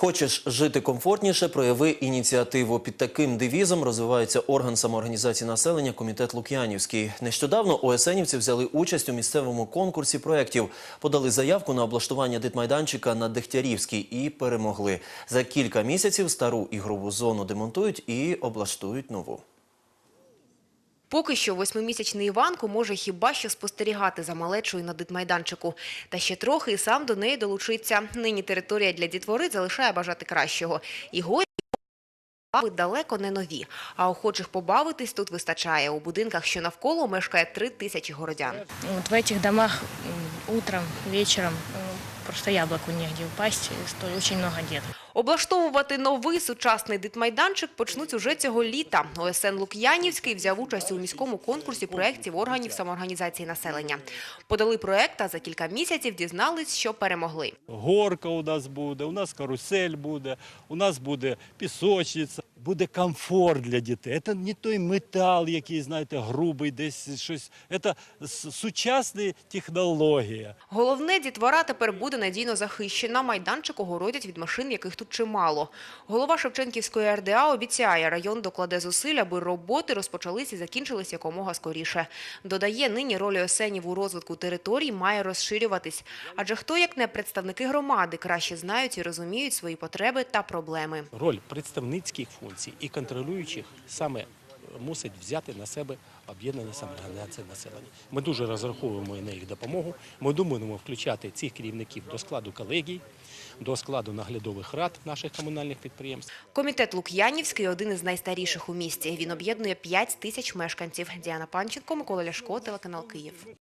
Хочеш жити комфортніше, прояви ініціативу. Під таким девізом розвивається орган самоорганізації населення Комітет Лук'янівський. Нещодавно ОСНівці взяли участь у місцевому конкурсі проєктів, подали заявку на облаштування дитмайданчика на Дегтярівській і перемогли. За кілька місяців стару ігрову зону демонтують і облаштують нову. Поки що восьмимісячний Іванко може хіба що спостерігати за малечою на дитмайданчику. Та ще трохи і сам до неї долучиться. Нині територія для дітвори залишає бажати кращого. І горі далеко не нові. А охочих побавитись тут вистачає. У будинках, що навколо, мешкає три тисячі городян. Вот в этих домах утром, вечером м, просто яблоку негде упасть, стоит очень много деток. Облаштовувати новий сучасний дитмайданчик почнуть уже цього літа. ОСН Лук'янівський взяв участь у міському конкурсі проєктів органів самоорганізації населення. Подали проєкт, а за кілька місяців дізнались, що перемогли. горка у нас буде, у нас карусель буде, у нас буде пісочниця. Буде комфорт для дітей. Це не той метал, який, знаєте, грубий, десь щось. Це с- сучасні технології. Головне, дітвора тепер буде надійно захищена. Майданчик огородять від машин, яких тут чимало. Голова Шевченківської РДА обіцяє, район докладе зусиль, аби роботи розпочались і закінчились якомога скоріше. Додає, нині роль ОСНів у розвитку територій має розширюватись. Адже хто, як не представники громади, краще знають і розуміють свої потреби та проблеми. роль представницьких функцій і контролюючих саме мусить взяти на себе об'єднана самоорганізація населення. Ми дуже розраховуємо на їх допомогу. Ми думаємо включати цих керівників до складу колегій, до складу наглядових рад наших комунальних підприємств. Комітет Лук'янівський – один із найстаріших у місті. Він об'єднує 5 тисяч мешканців. Діана Панченко, Микола Ляшко, телеканал Київ.